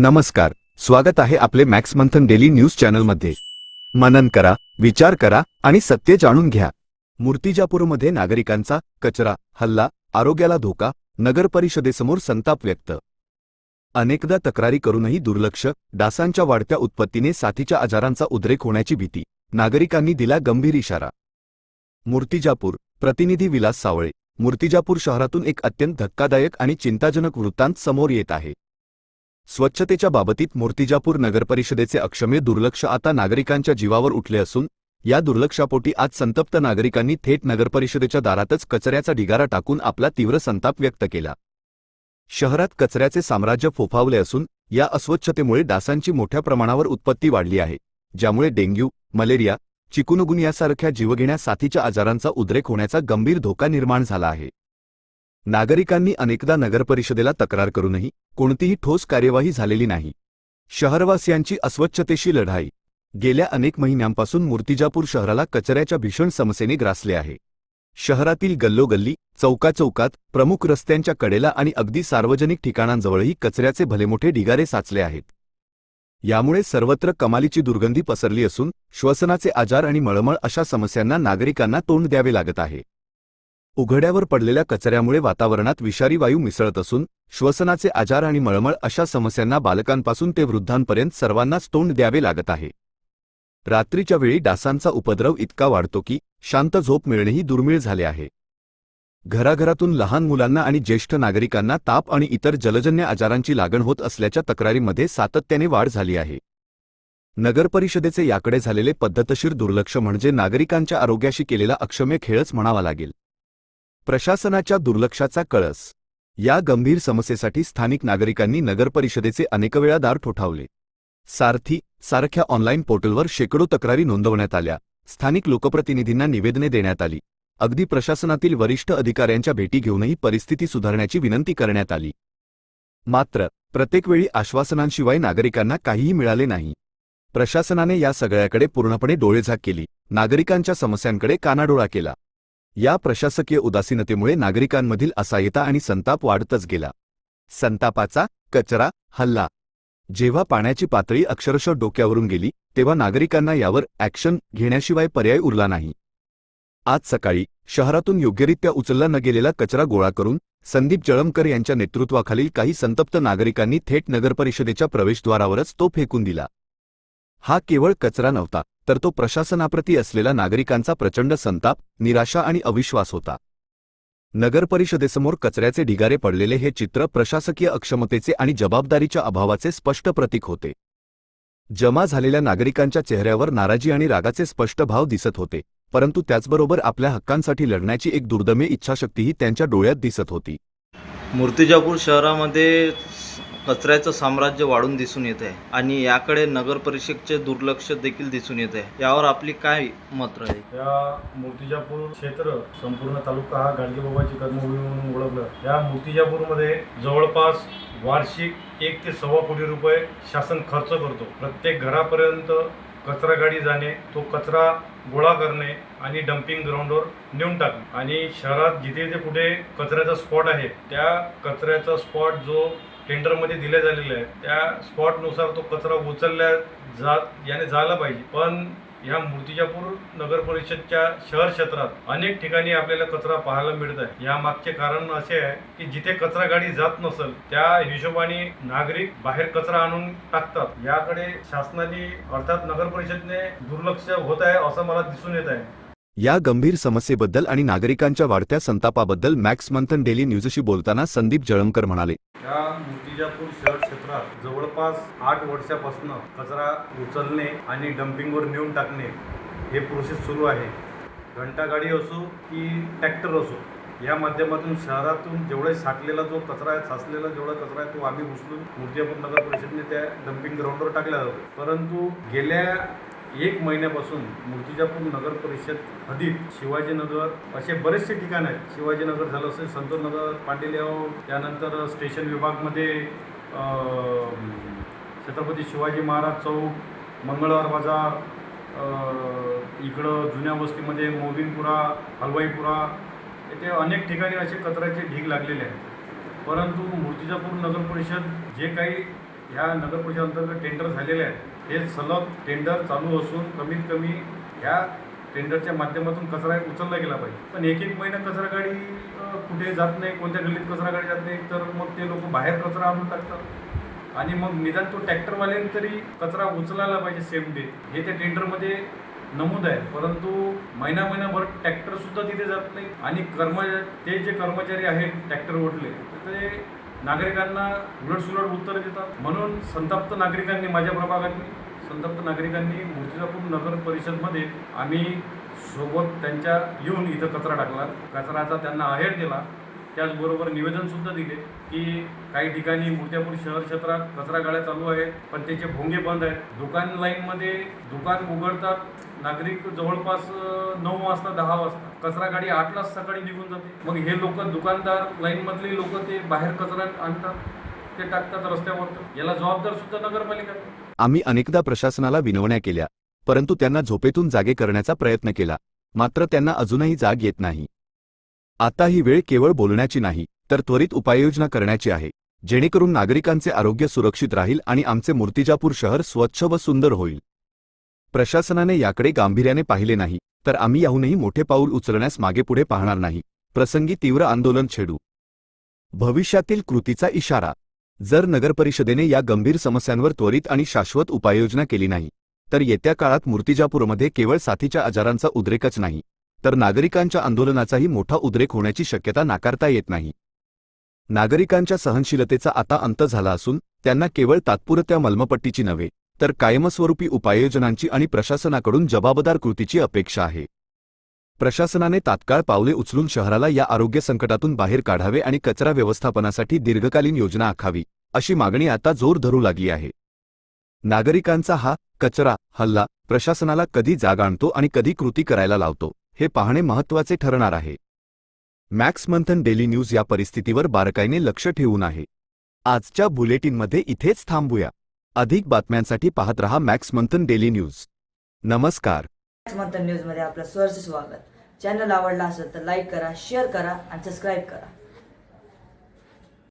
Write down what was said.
नमस्कार स्वागत आहे आपले मॅक्स मंथन डेली न्यूज चॅनलमध्ये. मनन करा विचार करा आणि सत्य जाणून घ्या. मूर्तिजापूरमध्ये नागरिकांचा कचरा हल्ला आरोग्याला धोका नगर परिषदेसमोर संताप व्यक्त. अनेकदा तक्रारी करूनही दुर्लक्ष डासांच्या वाढत्या उत्पत्तीने साथीच्या आजारांचा उद्रेक होण्याची भीती नागरिकांनी दिला गंभीर इशारा. मूर्तिजापूर प्रतिनिधी विलास सावळे मूर्तिजापूर शहरातून एक अत्यंत धक्कादायक आणि चिंताजनक वृत्तांत समोर येत आहे. स्वच्छतेच्या बाबतीत मूर्तिजापूर नगरपरिषदेचे अक्षम्य दुर्लक्ष आता नागरिकांच्या जीवावर उठले असून या दुर्लक्षापोटी आज संतप्त नागरिकांनी थेट नगरपरिषदेच्या दारातच कचऱ्याचा ढिगारा टाकून आपला तीव्र संताप व्यक्त केला. शहरात कचऱ्याचे साम्राज्य फोफावले असून या अस्वच्छतेमुळे डासांची मोठ्या प्रमाणावर उत्पत्ती वाढली आहे ज्यामुळे डेंग्यू मलेरिया चिकुनगुनियासारख्या जीवघेण्या साथीच्या आजारांचा उद्रेक होण्याचा गंभीर धोका निर्माण झाला आहे. नागरिकांनी अनेकदा नगरपरिषदेला तक्रार करूनही कोणतीही ठोस कार्यवाही झालेली नाही. शहरवासियांची अस्वच्छतेशी लढाई. गेल्या अनेक महिन्यांपासून मूर्तिजापूर शहराला कचऱ्याच्या भीषण समस्येने ग्रासले आहे. शहरातील गल्लोगल्ली चौकाचौकात प्रमुख रस्त्यांच्या कडेला आणि अगदी सार्वजनिक ठिकाणांजवळही कचऱ्याचे भलेमोठे ढिगारे साचले आहेत. यामुळे सर्वत्र कमालीची दुर्गंधी पसरली असून श्वसनाचे आजार आणि मळमळ अशा समस्यांना नागरिकांना तोंड द्यावे लागत आहे. उघड्यावर पडलेल्या कचऱ्यामुळे वातावरणात विषारी वायू मिसळत असून श्वसनाचे आजार आणि मळमळ अशा समस्यांना बालकांपासून ते वृद्धांपर्यंत सर्वांनाच तोंड द्यावे लागत आहे. रात्रीच्या वेळी डासांचा उपद्रव इतका वाढतो की शांत झोप मिळणेही दुर्मिळ झाले आहे. घराघरातून लहान मुलांना आणि ज्येष्ठ नागरिकांना ताप आणि इतर जलजन्य आजारांची लागण होत असल्याच्या तक्रारींमध्ये सातत्याने वाढ झाली आहे. नगरपरिषदेचे याकडे झालेले पद्धतशीर दुर्लक्ष म्हणजे नागरिकांच्या आरोग्याशी केलेला अक्षम्य खेळच म्हणावा लागेल. प्रशासनाच्या दुर्लक्षाचा कळस. या गंभीर समस्येसाठी स्थानिक नागरिकांनी नगरपरिषदेचे अनेकवेळा दार ठोठावले. सारथी सारख्या ऑनलाईन पोर्टलवर शेकडो तक्रारी नोंदवण्यात आल्या. स्थानिक लोकप्रतिनिधींना निवेदने देण्यात आली. अगदी प्रशासनातील वरिष्ठ अधिकाऱ्यांच्या भेटी घेऊनही परिस्थिती सुधारण्याची विनंती करण्यात आली. मात्र प्रत्येक वेळी आश्वासनांशिवाय नागरिकांना काहीही मिळाले नाही. प्रशासनाने या सगळ्याकडे पूर्णपणे डोळेझाक केली. नागरिकांच्या समस्यांकडे कानाडोळा केला. या प्रशासकीय उदासीनतेमुळे नागरिकांमधील असायता आणि संताप वाढतच गेला. संतापाचा कचरा हल्ला. जेव्हा पाण्याची पातळी अक्षरशः डोक्यावरून गेली तेव्हा नागरिकांना यावर ॲक्शन घेण्याशिवाय पर्याय उरला नाही. आज सकाळी शहरातून योग्यरित्या उचलला न गेलेला कचरा गोळा करून संदीप जळमकर यांच्या नेतृत्वाखालील काही संतप्त नागरिकांनी थेट नगरपरिषदेच्या प्रवेशद्वारावरच तो फेकून दिला. हा केवळ कचरा नव्हता तर तो प्रशासनाप्रती असलेला नागरिकांचा प्रचंड संताप निराशा आणि अविश्वास होता. नगरपरिषदेसमोर कचऱ्याचे ढिगारे पडलेले हे चित्र प्रशासकीय अक्षमतेचे आणि जबाबदारीच्या अभावाचे स्पष्ट प्रतीक होते. जमा झालेल्या नागरिकांच्या चेहऱ्यावर नाराजी आणि रागाचे स्पष्ट भाव दिसत होते परंतु त्याचबरोबर आपल्या हक्कांसाठी लढण्याची एक दुर्दम्य इच्छाशक्तीही त्यांच्या डोळ्यात दिसत होती. मूर्तिजापूर शहरामध्ये कचऱ्याचं साम्राज्य वाढून दिसून येत आहे आणि याकडे नगर परिषदचे दुर्लक्ष देखील दिसून येत आहे यावर आपली काय मत राहील? या मूर्तिजापूर क्षेत्र संपूर्ण तालुका हा गाडगेबाबाची कर्मभूमी म्हणून ओळखलं. या मूर्तिजापूरमध्ये जवळपास वार्षिक एक ते सव्वा कोटी रुपये शासन खर्च करतो. प्रत्येक घरापर्यंत कचरा गाडी जाणे तो कचरा गोळा करणे आणि डम्पिंग ग्राउंडवर नेऊन टाकणे. आणि शहरात जिथे जिथे कुठे कचऱ्याचा स्पॉट आहे त्या कचऱ्याचा स्पॉट जो टेंडरमध्ये दिल्या झालेले आहे त्या स्पॉटनुसार तो कचरा उचलल्या जात याने झाला पाहिजे. पण या मूर्तिजापूर नगर परिषदच्या शहर क्षेत्रात अनेक ठिकाणी आपल्याला कचरा पाहायला मिळत आहे. या मागचे कारण असे आहे की जिथे कचरा गाडी जात नसेल त्या हिशोबाने नागरिक बाहेर कचरा आणून टाकतात. याकडे शासनाने अर्थात नगर परिषदने दुर्लक्ष होत आहे असं मला दिसून येत आहे. या गंभीर समस्येबद्दल आणि नागरिकांच्या वाढत्या संतापाबद्दल मॅक्स मंथन डेली न्यूजशी बोलताना संदीप जळमकर म्हणाले. या मुर्तिजापूर शहर क्षेत्रात जवळपास आठ वर्षापासून कचरा उचलणे आणि डम्पिंगवर नेऊन टाकणे हे प्रोसेस सुरू आहे. घंटागाडी असो की ट्रॅक्टर असो या माध्यमातून शहरातून जेवढे साठलेला जो कचरा आहे साचलेला जेवढा कचरा आहे तो आम्ही उचलून मुर्तिजापूर नगर परिषदेने त्या डम्पिंग ग्राउंडवर टाकला जातो. परंतु गेल्या एक महिन्यापासून मूर्तिजापूर नगर परिषद हद्दीत शिवाजीनगर असे बरेचसे ठिकाण आहेत. शिवाजीनगर झालं असेल संतोषनगर पांडेलेव त्यानंतर स्टेशन विभागमध्ये छत्रपती शिवाजी महाराज चौक मंगळवार बाजार इकडं जुन्या वस्तीमध्ये मोबिनपुरा हलवाईपुरा येथे अनेक ठिकाणी असे कचऱ्याचे ढीग लागलेले आहेत. परंतु मूर्तिजापूर नगर परिषद जे काही ह्या नगर परिषद अंतर्गत टेंडर झालेले आहेत. हे सलग टेंडर चालू असून कमीत कमी ह्या टेंडरच्या माध्यमातून कचरा उचलला गेला पाहिजे. पण एक एक महिना कचरा गाडी कुठे जात नाही कोणत्या गल्लीत कचरा गाडी जात नाही तर मग ते लोक बाहेर कचरा आणून टाकतात. आणि मग निदान तो ट्रॅक्टरवाल्याने तरी कचरा उचलायला पाहिजे सेम डे हे त्या टेंडरमध्ये नमूद आहे. परंतु महिना महिनाभर ट्रॅक्टरसुद्धा तिथे जात नाही. आणि कर्म ते जे कर्मचारी आहेत ट्रॅक्टर ओढले तर ते नागरिकांना उलटसुलट उत्तरं देतात. म्हणून संतप्त नागरिकांनी माझ्या प्रभागातील संतप्त नागरिकांनी मूर्तिजापूर नगर परिषदमध्ये आम्ही सोबत त्यांच्या येऊन इथं कचरा टाकला. कचऱ्याचा त्यांना आहेर दिला. त्याचबरोबर निवेदनसुद्धा दिले की काही ठिकाणी मूर्त्यापूर शहर क्षेत्रात कचरा गाड्या चालू आहेत पण त्याचे भोंगे बंद आहेत. दुकान लाईनमध्ये दुकान उघडतात. नागरिक जवळपास नऊ वाजता दहा वाजता. कचरा गाडी आठलाच सकाळी निघून जाते. मग हे लोक दुकानदार लाईनमधले लोक ते बाहेर कचरा आणतात ते टाकतात रस्त्यावर याला जबाबदार सुद्धा नगरपालिका. आम्ही अनेकदा प्रशासनाला विनवण्या केल्या परंतु त्यांना झोपेतून जागे करण्याचा प्रयत्न केला. मात्र त्यांना अजूनही जाग येत नाही. आता ही वेळ केवळ बोलण्याची नाही तर त्वरित उपाययोजना करण्याची आहे. जेणेकरून नागरिकांचे आरोग्य सुरक्षित राहील आणि आमचे मूर्तिजापूर शहर स्वच्छ व सुंदर होईल. प्रशासनाने याकडे गांभीर्याने पाहिले नाही तर आम्ही याहूनही मोठे पाऊल उचलण्यास मागेपुढे पाहणार नाही. प्रसंगी तीव्र आंदोलन छेडू. भविष्यातील कृतीचा इशारा. जर नगरपरिषदेने या गंभीर समस्यांवर त्वरित आणि शाश्वत उपाययोजना केली नाही तर येत्या काळात मूर्तिजापूरमध्ये केवळ साथीच्या आजारांचा उद्रेकच नाही तर नागरिकांच्या आंदोलनाचाही मोठा उद्रेक होण्याची शक्यता नाकारता येत नाही. नागरिकांच्या सहनशीलतेचा आता अंत झाला असून त्यांना केवळ तात्पुरत्या मलमपट्टीची नव्हे तर कायमस्वरूपी उपाययोजनांची आणि प्रशासनाकडून जबाबदार कृतीची अपेक्षा आहे. प्रशासनाने तात्काळ पावले उचलून शहराला या आरोग्य संकटातून बाहेर काढावे आणि कचरा व्यवस्थापनासाठी दीर्घकालीन योजना आखावी अशी मागणी आता जोर धरू लागली आहे. नागरिकांचा हा कचरा हल्ला प्रशासनाला कधी जाग आणतो आणि कधी कृती करायला लावतो हे पाहणे महत्त्वाचे ठरणार आहे. मॅक्स मंथन डेली न्यूज या परिस्थितीवर बारकाईने लक्ष ठेवून आहे. आजच्या बुलेटिनमध्ये इथेच थांबूया. अधिक बातम्यांसाठी पाहत रहा मॅक्स मंथन डेली न्यूज. नमस्कार. मॅक्स मंथन न्यूजमध्ये आपलं सहर्ष स्वागत. चॅनल आवडला असेल तर लाईक करा शेअर करा आणि सबस्क्राईब करा.